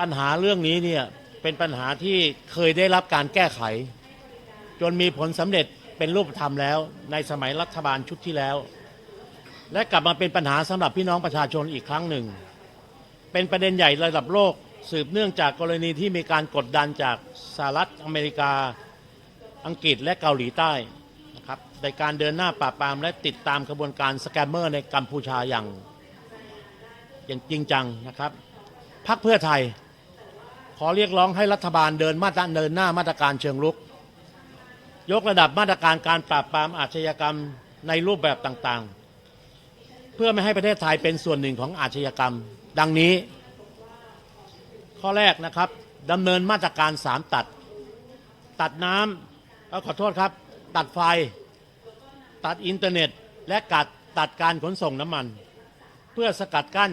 ปัญหาเรื่องนี้เนี่ยเป็นปัญหาที่เคยได้รับการแก้ไข จนมีผลสำเร็จเป็นรูปธรรมแล้ว ในสมัยรัฐบาลชุดที่แล้ว และกลับมาเป็นปัญหาสำหรับพี่น้องประชาชนอีกครั้งหนึ่ง เป็นประเด็นใหญ่ระดับโลกสืบเนื่องจากกรณีที่มีการกดดันจากสหรัฐอเมริกา อังกฤษและเกาหลีใต้นะครับในการเดินหน้าปราบปรามและติดตามกระบวนการสแกมเมอร์ในกัมพูชาอย่างอย่างจริงจังนะครับพรรคเพื่อไทย ขอเรียกร้องให้รัฐบาลเดินมาตรเดินหน้ามาตรการเชิงรุก ยกระดับมาตรการการปราบปรามอาชญากรรมในรูปแบบต่างๆ เพื่อไม่ให้ประเทศไทยเป็นส่วนหนึ่งของอาชญากรรม ดังนี้ ข้อแรกนะครับดำเนินมาตรการ3ตัด ตัดน้ำเอ่อขอโทษครับ ตัดไฟ ตัดอินเทอร์เน็ต และกัดตัดการขนส่งน้ำมัน เพื่อสกัดกั้น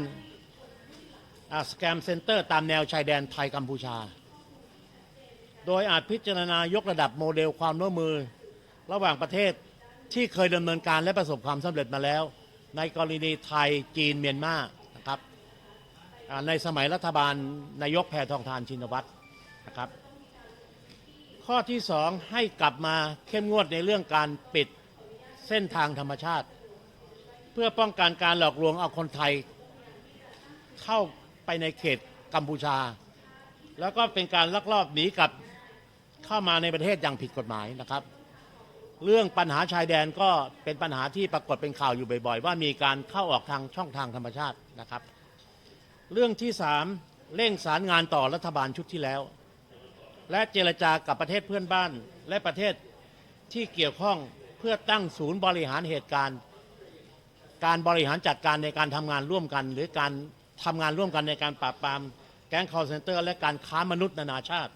สแกมเซ็นเตอร์ตามแนวชายแดนไทยกัมพูชา โดยอาจพิจารณายกระดับโมเดลความร่วมมือ ระหว่างประเทศที่เคยดำเนินการและประสบความสำเร็จมาแล้ว ในกรณีไทยจีนเมียนมานะครับในสมัยรัฐบาลนายกแพทองทานชินวัตรนะครับ ข้อที่สองให้กลับมาเข้มงวดในเรื่องการปิดเส้นทางธรรมชาติ เพื่อป้องกันการหลอกลวงเอาคนไทยเข้า ไปในเขตกัมพูชา แล้วก็เป็นการลักลอบหนีกลับเข้ามาในประเทศอย่างผิดกฎหมายนะครับ เรื่องปัญหาชายแดนก็เป็นปัญหาที่ปรากฏเป็นข่าวอยู่บ่อย ๆ ว่ามีการเข้าออกทางช่องทางธรรมชาตินะครับ เรื่องที่สามเร่งสารงานต่อรัฐบาลชุดที่แล้ว และเจรจากับประเทศเพื่อนบ้านและประเทศที่เกี่ยวข้องเพื่อตั้งศูนย์บริหารเหตุการณ์ การบริหารจัดการในการทำงานร่วมกัน หรือการ ทำงานร่วมกันในการปราบปรามแก๊ง call center และการค้ามนุษย์นานาชาติ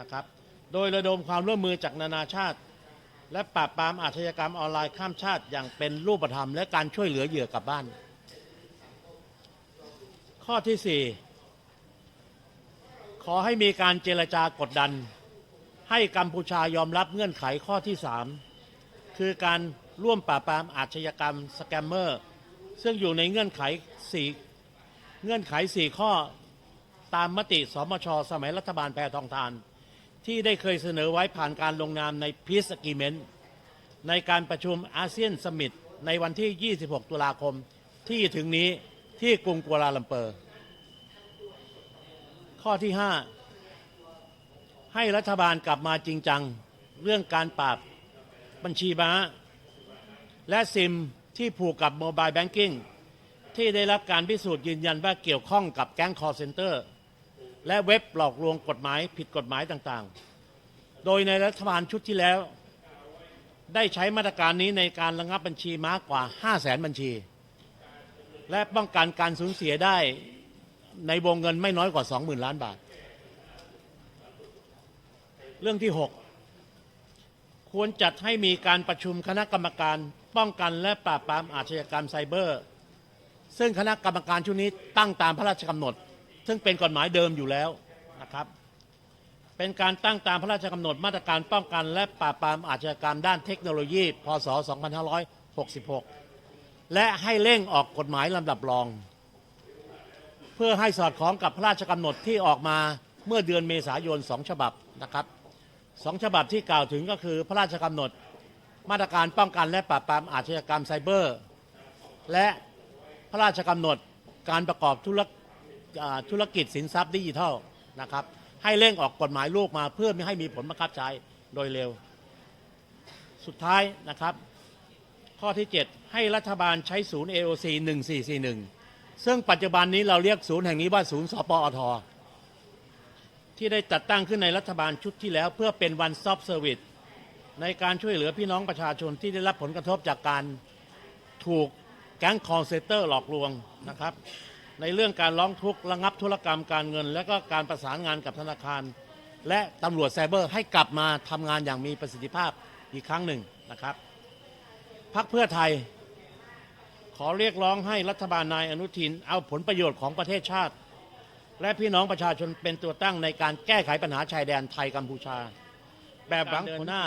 นะครับ โดยระดมความร่วมมือจากนานาชาติ และปราบปรามอาชญากรรมออนไลน์ข้ามชาติอย่างเป็นรูปธรรม และการช่วยเหลือเหยื่อกลับบ้าน ข้อที่ 4 ขอให้มีการเจรจากดดัน ให้กัมพูชายอมรับเงื่อนไขข้อที่ 3 คือการร่วมปราบปรามอาชญากรรมสแกมเมอร์ ซึ่งอยู่ในเงื่อนไข4 เงื่อนไข 4 ข้อตามมติสมช สมัยรัฐบาลแพรทองทาน ที่ได้เคยเสนอไว้ผ่านการลงนามใน Peace Agreement ในการประชุมอาเซียนสมิตในวันที่ 26 ตุลาคมที่ถึงนี้ที่กรุงกัวลาลัมเปอร์ ข้อที่ 5 ให้รัฐบาลกลับมาจริงจัง เรื่องการปราบบัญชีม้า และซิมที่ผูกกับโมบายแบงกิ้ง ที่ได้รับการพิสูจน์ยืนยันว่าเกี่ยวข้องกับแก๊งคอร์เซนเตอร์ และเว็บหลอกลวงกฎหมายผิดกฎหมายต่างๆ โดยในรัฐบาลชุดที่แล้ว ได้ใช้มาตรการนี้ในการระงับบัญชีม้ากว่า 5 0 0แสนบัญชี และป้องกันการสูญเสียได้ในวงเงินไม่น้อยกว่า 20,000 ล้านบาท เรื่องที่ 6 ควรจัดให้มีการประชุมคณะกรรมการ ป้องกันและปราบปรามอาชญากรรมไซเบอร์ ซึ่งคณะกรรมการชุดนี้ตั้งตามพระราชกำหนด ซึ่งเป็นกฎหมายเดิมอยู่แล้วนะครับ เป็นการตั้งตามพระราชกำหนดมาตรการป้องกัน และปราบปรามอาชญากรรมด้านเทคโนโลยี พศ 2566 และให้เร่งออกกฎหมายลำดับรอง เพื่อให้สอดคล้องกับพระราชกำหนดที่ออกมาเมื่อเดือนเมษายนสองฉบับนะครับสองฉบับที่กล่าวถึงก็คือพระราชกำหนด มาตรการป้องกันและปราบปรามอาชญากรรมไซเบอร์ และ พระราชกำหนดการประกอบธุรธุรกิจสินทรัพย์ดิจิทัลนะครับให้เร่งออกกฎหมายลูกมาเพื่อไม่ให้มีผลบังคับใช้โดยเร็ว สุดท้ายนะครับ ข้อที่ 7 ให้รัฐบาลใช้ศูนย์ AOC 1441 ซึ่งปัจจุบันนี้เราเรียกศูนย์แห่งนี้ว่าศูนย์สปอทที่ได้จัดตั้งขึ้นในรัฐบาลชุดที่แล้ว เพื่อเป็น one stop service ในการช่วยเหลือพี่น้องประชาชนที่ได้รับผลกระทบจากการถูก แก๊งคอร์เซเตอร์หลอกลวงนะครับ ในเรื่องการร้องทุกข์ระงับธุรกรรมการเงิน และก็การประสานงานกับธนาคาร และตำรวจไซเบอร์ให้กลับมาทำงานอย่างมีประสิทธิภาพอีกครั้งหนึ่งนะครับพักเพื่อไทย ขอเรียกร้องให้รัฐบาลนายอนุทิน เอาผลประโยชน์ของประเทศชาติ และพี่น้องประชาชนเป็นตัวตั้งในการแก้ไขปัญหาชายแดนไทยกัมพูชา แบบหวังผลหน้า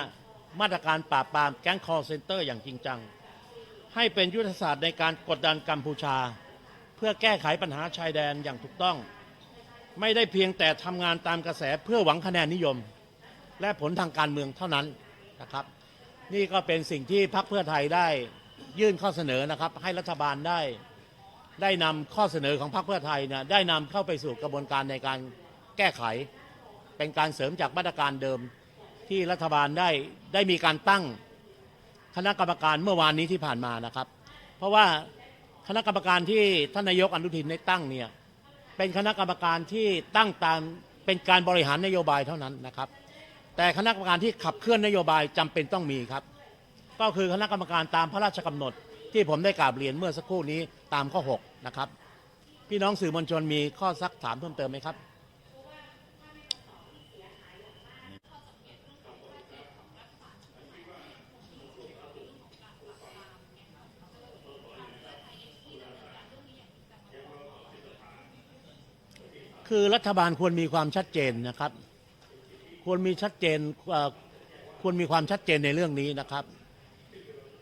มาตรการปราบปรามแก๊งคอร์เซนเตอร์อย่างจริงจัง ให้เป็นยุทธศาสตร์ในการกดดันกัมพูชา เพื่อแก้ไขปัญหาชายแดนอย่างถูกต้อง ไม่ได้เพียงแต่ทำงานตามกระแสเพื่อหวังคะแนนนิยม และผลทางการเมืองเท่านั้นนะครับ นี่ก็เป็นสิ่งที่พรรคเพื่อไทยได้ยื่นข้อเสนอนะครับ ให้รัฐบาลได้ ได้นำข้อเสนอของพรรคเพื่อไทยเนี่ยได้นำเข้าไปสู่กระบวนการในการแก้ไข เป็นการเสริมจากมาตรการเดิมที่รัฐบาลได้ได้มีการตั้ง คณะกรรมการเมื่อวานนี้ที่ผ่านมานะครับ เพราะว่าคณะกรรมการที่ท่านนายกอนุทินได้ตั้งเนี่ยเป็นคณะกรรมการที่ตั้งตามเป็นการบริหารนโยบายเท่านั้นนะครับ แต่คณะกรรมการที่ขับเคลื่อนนโยบายจำเป็นต้องมีครับ ก็คือคณะกรรมการตามพระราชกำหนด ที่ผมได้กราบเรียนเมื่อสักครู่นี้ตามข้อ 6 นะครับ พี่น้องสื่อมวลชนมีข้อซักถามเพิ่มเติมไหมครับ คือรัฐบาลควรมีความชัดเจนนะครับ ควรมีชัดเจนควรมีความชัดเจนในเรื่องนี้นะครับ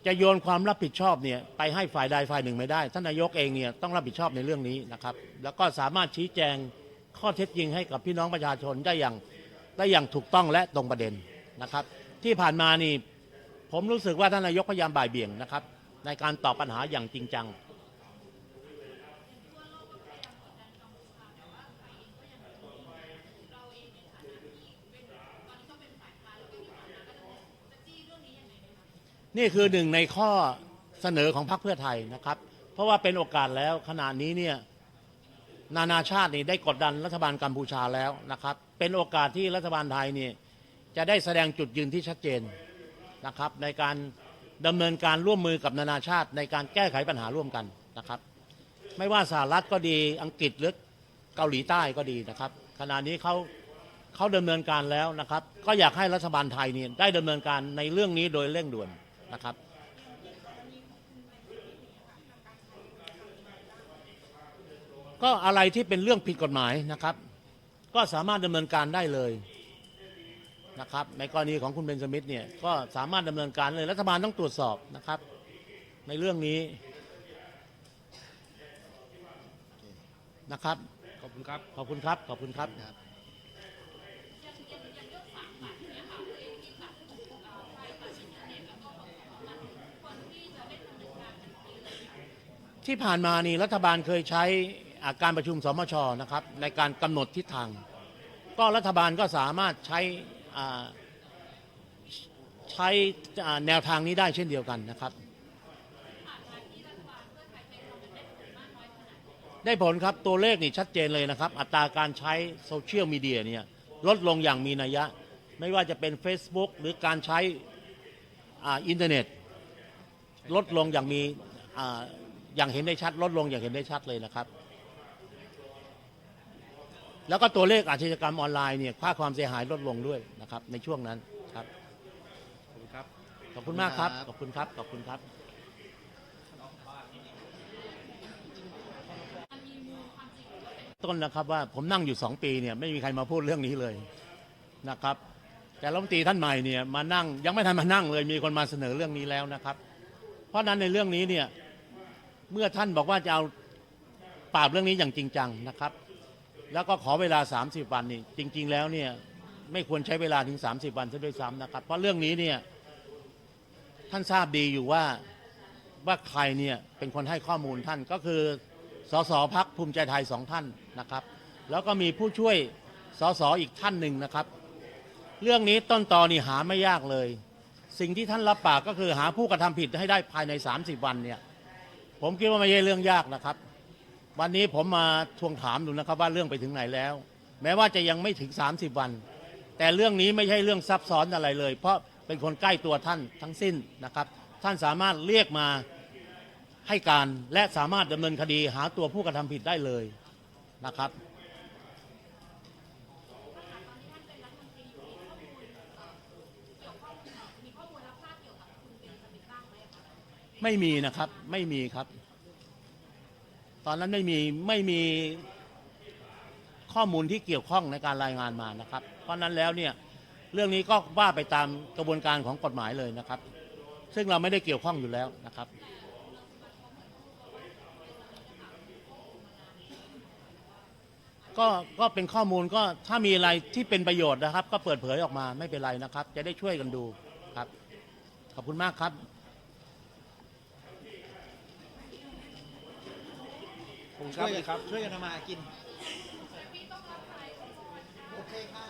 จะโยนความรับผิดชอบเนี่ยไปให้ฝ่ายใดฝ่ายหนึ่งไม่ได้ท่านนายกเองเนี่ยต้องรับผิดชอบในเรื่องนี้นะครับ แล้วก็สามารถชี้แจงข้อเท็จจริงให้กับพี่น้องประชาชนได้อย่างได้อย่างถูกต้องและตรงประเด็นนะครับ ที่ผ่านมานี่ผมรู้สึกว่าท่านนายกพยายามบ่ายเบี่ยงนะครับ ในการตอบปัญหาอย่างจริงจัง นี่คือหนึ่งในข้อเสนอของพรรคเพื่อไทยนะครับ เพราะว่าเป็นโอกาสแล้วขณะนี้เนี่ยนานาชาตินี่ได้กดดันรัฐบาลกัมพูชาแล้วนะครับ เป็นโอกาสที่รัฐบาลไทยนี่จะได้แสดงจุดยืนที่ชัดเจนนะครับในการดำเนินการร่วมมือกับนานาชาติ ในการแก้ไขปัญหาร่วมกันนะครับ ไม่ว่าสหรัฐก็ดีอังกฤษหรือเกาหลีใต้ก็ดีนะครับ ขณะนี้เขาเขาดำเนินการแล้วนะครับ ก็อยากให้รัฐบาลไทยเนี่ยได้ดำเนินการในเรื่องนี้โดยเร่งด่วน นะครับ ก็อะไรที่เป็นเรื่องผิดกฎหมายนะครับ ก็สามารถดำเนินการได้เลยนะครับ ในกรณีของคุณเบนสมิธเนี่ยก็สามารถดำเนินการเลยรัฐบาลต้องตรวจสอบนะครับ ในเรื่องนี้นะครับ ขอบคุณครับ ขอบคุณครับ ขอบคุณครับ ที่ผ่านมานี่รัฐบาลเคยใช้การประชุมสมชนะครับในการกำหนดทิศทาง ก็รัฐบาลก็สามารถใช้ใช้แนวทางนี้ได้เช่นเดียวกันนะครับ ได้ผลครับตัวเลขนี่ชัดเจนเลยนะครับ อัตราการใช้โซเชียลมีเดียเนี่ยลดลงอย่างมีนัยยะ ไม่ว่าจะเป็น Facebook หรือการใช้ออินเทอร์เน็ต ลดลงอย่างมี อ่าอย่างเห็นได้ชัดลดลงอย่างเห็นได้ชัดเลยนะครับ แล้วก็ตัวเลขอาชญากรรมออนไลน์เนี่ยค่าความเสียหายลดลงด้วยนะครับ ในช่วงนั้นครับขอบคุณครับขอบคุณมากครับขอบคุณครับขอบคุณครับต้นนะครับว่าผมนั่งอยู่สองปีเนี่ยไม่มีใครมาพูดเรื่องนี้เลยนะครับ แต่รัฐมนตรีท่านใหม่เนี่ยมานั่งยังไม่ทันมานั่งเลยมีคนมาเสนอเรื่องนี้แล้วนะครับ เพราะฉะนั้นในเรื่องนี้เนี่ย เมื่อท่านบอกว่าจะเอาปราบเรื่องนี้อย่างจริงจังนะครับ แล้วก็ขอเวลา 30 วันนี่จริง ๆ แล้วเนี่ยไม่ควรใช้เวลาถึง 30 วันซะด้วยซ้ำนะครับ เพราะเรื่องนี้เนี่ยท่านทราบดีอยู่ว่าว่าใครเนี่ยเป็นคนให้ข้อมูลท่านก็คือสสพักภูมิใจไทยสองท่านนะครับ แล้วก็มีผู้ช่วยสสอีกท่านหนึ่งนะครับ เรื่องนี้ต้นตอนี่หาไม่ยากเลย สิ่งที่ท่านรับปากก็คือหาผู้กระทำผิดให้ได้ภายใน 30 วันเนี่ย ผมคิดว่าไม่ใช่เรื่องยากนะครับ วันนี้ผมมาทวงถามดูนะครับ ว่าเรื่องไปถึงไหนแล้ว แม้ว่าจะยังไม่ถึง 30 วัน แต่เรื่องนี้ไม่ใช่เรื่องซับซ้อนอะไรเลย เพราะเป็นคนใกล้ตัวท่านทั้งสิ้นนะครับ ท่านสามารถเรียกมาให้การและสามารถดำเนินคดีหาตัวผู้กระทำผิดได้เลยนะครับ ไม่มีนะครับ ไม่มีครับ ตอนนั้นไม่มีไม่มีข้อมูลที่เกี่ยวข้องในการรายงานมานะครับ เพราะนั้นแล้วเนี่ยเรื่องนี้ก็ว่าไปตามกระบวนการของกฎหมายเลยนะครับ ซึ่งเราไม่ได้เกี่ยวข้องอยู่แล้วนะครับ ก็ก็เป็นข้อมูลก็ถ้ามีอะไรที่เป็นประโยชน์นะครับ ก็เปิดเผยออกมาไม่เป็นไรนะครับ จะได้ช่วยกันดูครับ ขอบคุณมากครับ ช่วยกันครับ ช่วยกันทำมากิน โอเคค่ะ